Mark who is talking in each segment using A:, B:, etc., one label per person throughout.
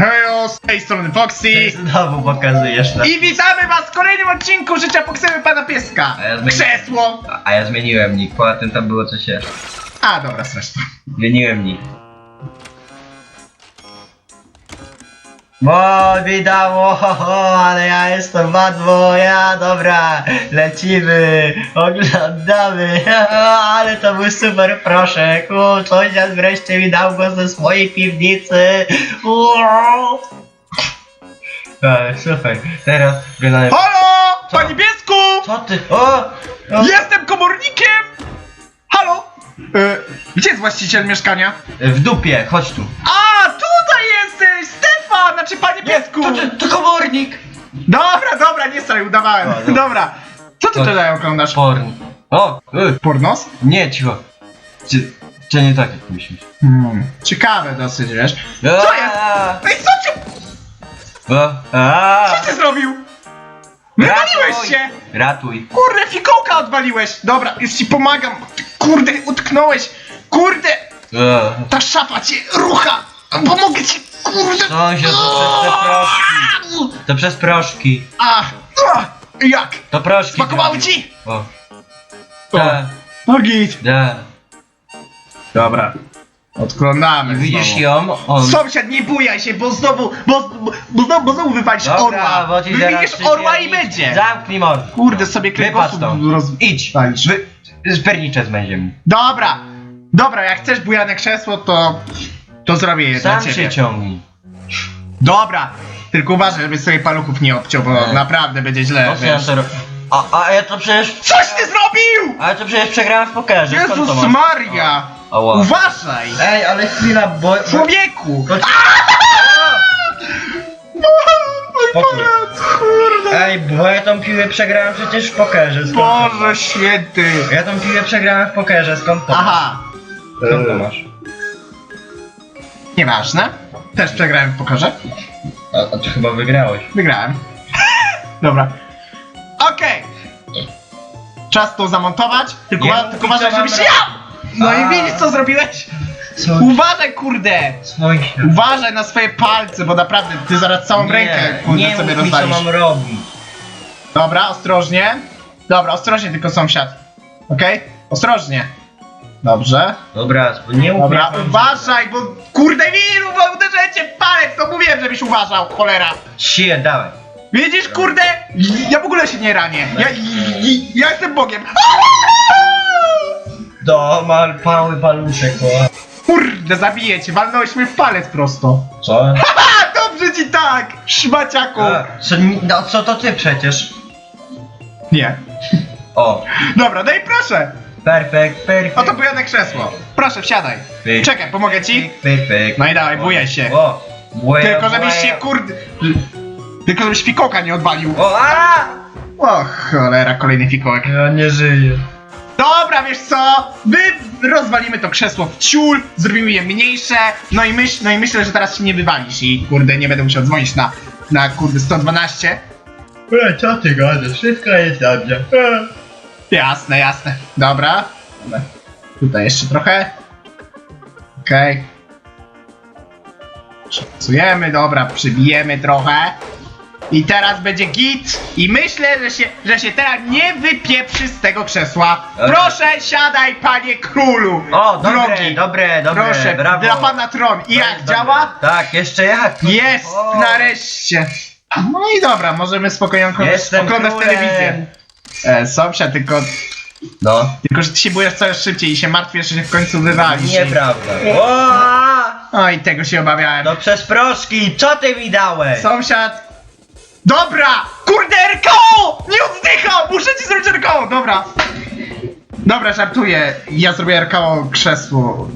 A: Hejo, z tej strony Foxy
B: Znowu pokazujesz na...
A: i witamy was w kolejnym odcinku Życia Foxymy Pana Pieska.
B: A ja zmienię-
A: Krzesło.
B: A ja zmieniłem nick, poza tym tam było coś jeszcze.
A: A, dobra, zresztą.
B: Zmieniłem nick. Bo widało, ho, ho, ale ja jestem badwo, ja, dobra, lecimy, oglądamy, ale to był super proszek, u, sąsiad wreszcie mi dał go ze swojej piwnicy, Uuu. Ale super, teraz oglądamy,
A: Halo,
B: Co?
A: Panie Piesku!
B: co ty, o, o.
A: Jestem komornikiem! Halo? E, gdzie jest właściciel mieszkania?
B: w dupie, chodź tu.
A: A! Znaczy, Panie Piesku!
B: to, to, to komornik.
A: Dobra, dobra, nie straj, udawałem.
B: O, dobra.
A: Dobra. Co ty
B: To-
A: tutaj oglądasz?
B: Porn. O, y,
A: Pornos?
B: nie, cicho. Czy, czy nie tak jak myślisz?
A: Hmm, ciekawe dosyć, wiesz. Co jest? Ej, co
B: a,
A: Co ty zrobił? Wywaliłeś
B: Ratuj.
A: się!
B: Ratuj.
A: Kurde, fikołka odwaliłeś! Dobra, już ci pomagam. Ty, Kurde, utknąłeś! Kurde, ta szapa cię rucha! Pomogę ci, kurde!
B: Sąsiad, to przez te proszki. To przez proszki.
A: A, a, jak?
B: To proszki.
A: Smakowały ci?
B: O. Da,
A: No git.
B: da.
A: Dobra. Odklonamy
B: widzisz
A: znowu.
B: ją? On.
A: Sąsiad, nie bujaj się, bo znowu, bo, bo, bo znowu, bo znowu wywalisz
B: Dobra,
A: orła.
B: bo ci zaraz
A: orła i będzie.
B: Zamknij mordę.
A: Kurde, sobie
B: Wypadł
A: kręgosłup
B: stąd.
A: roz...
B: Idź.
A: Walisz.
B: Wy... Zperniczę z.
A: Dobra, dobra, jak chcesz bujane krzesło, to, to zrobię je dla
B: Sam
A: ciebie.
B: się ciągnij.
A: Dobra, tylko uważaj, żeby sobie paluchów nie obciął, bo
B: Nie.
A: naprawdę będzie źle,
B: ja
A: wiesz.
B: to ro... A, a ja to przecież...
A: Coś ty zrobił!
B: Ale to przecież przegrałem w pokerze. skąd to
A: Jezus? Maria!
B: Ała.
A: Uważaj!
B: Ej, ale chwila, bo... bo-
A: Człowieku!
B: Spokój.
A: Kurde!
B: Ej, bo ja tą piłę przegrałem przecież w pokerze. Skąd to
A: Boże
B: masz?
A: święty!
B: Ja tą piłę przegrałem w pokerze, skąd to
A: Aha?
B: Skąd to masz?
A: Nieważne. Też przegrałem w pokorze.
B: A, a ty chyba wygrałeś.
A: Wygrałem. Dobra. Okej. Czas to zamontować. Tylko,
B: Nie
A: ma,
B: mów
A: tylko
B: co
A: uważaj,
B: mam
A: żebyś
B: robić.
A: ja! No i
B: A.
A: widzisz co zrobiłeś?
B: Co?
A: Uważaj kurde! Uważaj na swoje palce, bo naprawdę ty zaraz całą rękę kurde
B: nie
A: sobie
B: mów mi, co
A: rozwalisz.
B: mam robić.
A: Dobra, ostrożnie. Dobra, ostrożnie tylko sąsiad. Okej? Ostrożnie. Dobrze.
B: Dobra, nie mów
A: Dobra, uważaj, bo kurde wiru, bo uderzę cię w palec, to mówiłem, żebyś uważał, cholera.
B: Sie, dawaj.
A: Widzisz, kurde? Ja w ogóle się nie ranię. Ja, ja, jestem Bogiem.
B: Domal, pały paluszek, o.
A: Kurde, zabiję cię, walnąłeś mnie w palec prosto.
B: Co?
A: A, dobrze ci tak, szmaciaku.
B: A, co, no co to ty przecież?
A: Nie.
B: O,
A: Dobra, no i proszę.
B: Perfekt, perfekt.
A: Oto bujane krzesło. Proszę, wsiadaj.
B: Pyk.
A: Czekaj, pomogę ci.
B: Perfekt.
A: No i dawaj, bujaj się.
B: O, buja,
A: Tylko żebyś
B: buja.
A: się, kurde... Tylko żebyś fikołka nie odwalił.
B: O, a!
A: O cholera, kolejny fikołek.
B: Ja nie żyję.
A: Dobra, wiesz co? My rozwalimy to krzesło w ciul, zrobimy je mniejsze, no i, myśl, no i myślę, że teraz się nie wywalisz i kurde, nie będę musiał dzwonić na, na kurde 112.
B: E, co ty gadasz? Wszystko jest dobrze.
A: Jasne, jasne. Dobra. Dobra. Tutaj jeszcze trochę. Okej. Przepracujemy, dobra, przybijemy trochę. I teraz będzie git. I myślę, że się, że się teraz nie wypieprzy z tego krzesła.
B: Dobra.
A: Proszę, siadaj, panie królu.
B: O, dobre,
A: Drogi.
B: dobre, dobre,
A: Proszę,
B: brawo.
A: dla pana tron. I jak,
B: Dobre.
A: działa?
B: Tak, jeszcze jak.
A: Jest,
B: O.
A: nareszcie. No i dobra, możemy spokojnie oglądać, telewizję. E, sąsiad, tylko
B: No.
A: tylko, że ty się bujesz coraz szybciej i się martwisz, że się w końcu wywalisz.
B: Nieprawda. O!
A: Oj, tego się obawiałem.
B: No przez proszki, co ty mi dałeś?
A: Sąsiad! Dobra! Kurde, RKO! Nie oddycham! Muszę ci zrobić RKO! Dobra. Dobra, żartuję. Ja zrobię RKO krzesło.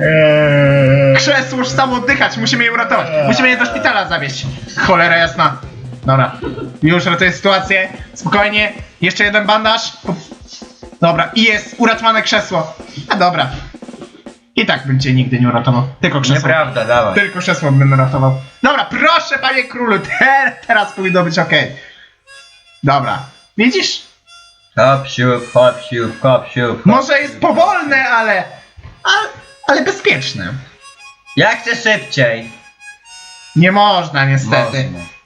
B: Eee.
A: Krzesło już samo oddychać, musimy je uratować. Musimy je do szpitala zawieźć. Cholera jasna. Dobra. Już ratuję sytuację. Spokojnie. Jeszcze jeden bandaż. Dobra, i jest uratowane krzesło. A dobra. I tak bym cię nigdy nie uratował. Tylko krzesło.
B: Nieprawda, dawaj.
A: Tylko krzesło bym ratował. Dobra, proszę panie królu, te, teraz powinno być ok. Dobra. Widzisz?
B: Hop, siup, hop, siup, hop, siup. hop.
A: Może jest powolne, ale... ale, ale bezpieczne.
B: Jak chcę szybciej?
A: Nie można niestety.
B: Można.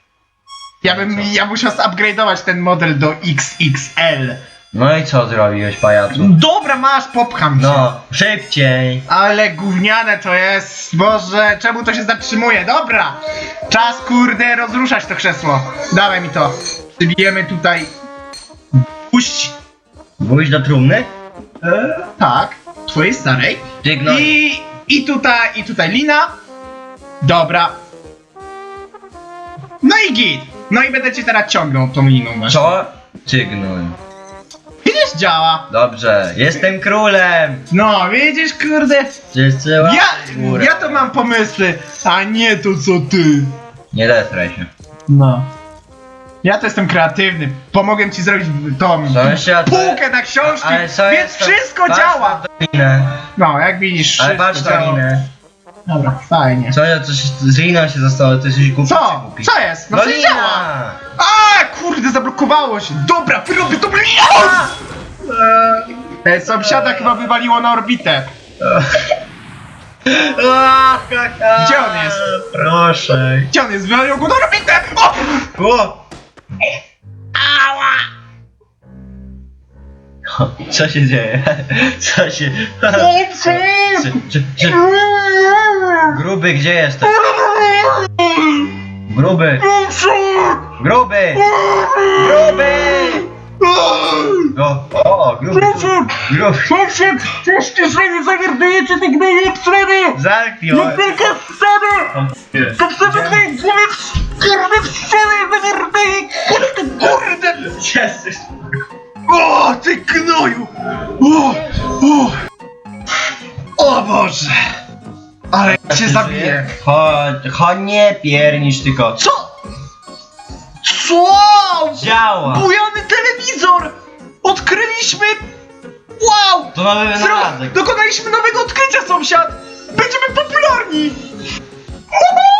A: Ja bym, ja musiał upgrade'ować ten model do XXL.
B: No i co zrobiłeś, pajacu?
A: Dobra, masz, popcham cię.
B: No, szybciej.
A: Ale gówniane to jest, Boże, czemu to się zatrzymuje? Dobra, czas kurde rozruszać to krzesło. Dawaj mi to. Przybijemy tutaj. Puść.
B: Byłeś do trumny?
A: Tak, twojej starej.
B: Dygnąć.
A: I, I tutaj, i tutaj lina. Dobra. No i git. No i będę cię teraz ciągnął tą liną właśnie.
B: Co? Cygnąć.
A: Widzisz, działa.
B: Dobrze, jestem królem.
A: No, widzisz, kurde.
B: Wszyscy
A: Ja,
B: łapy w górę.
A: ja to mam pomysły, a nie to co ty.
B: Nie destraj się.
A: No. Ja to jestem kreatywny. Pomogę ci zrobić tą
B: Sąsiad,
A: półkę na książki,
B: Ale co
A: więc
B: jest to?
A: wszystko
B: Patrz
A: działa.
B: na Dolinę.
A: No, jak widzisz,
B: Ale
A: wszystko
B: patrz na
A: działa.
B: linę.
A: Dobra, fajnie.
B: Co, ja coś z liną się zostało, ty jesteś głupi
A: Co?
B: głupi?
A: Co jest? No, co
B: Dolina!
A: działa? A, kurde, zablokowało się. Dobra, wyrobię to Eee, Sąsiada chyba wywaliło na orbitę. Gdzie on jest?
B: Proszę.
A: Gdzie on jest? Wywaliło go na orbitę! O!
B: O! Co się dzieje? Co się... Czy, czy, czy... Gruby, gdzie jesteś? Gruby! Gruby! Gruby! O, o, gruby! Gruby!
A: Sąsiad, coś ty sobie zawierdujecie tych najlepszego!
B: Zamknij
A: No
B: oczy.
A: tylko wcale! To sobie tutaj głowy kurde wcale zawierduje! Kurde, kurde!
B: Jesteś...
A: O, ty gnoju! O! Tak ja cię zabiję.
B: Chodź, chodź, nie piernisz tylko.
A: Co? Co?
B: Działa!
A: Bujany telewizor! Odkryliśmy! Wow!
B: To nowy
A: Zro... Dokonaliśmy nowego odkrycia, sąsiad! Będziemy popularni! Uhu!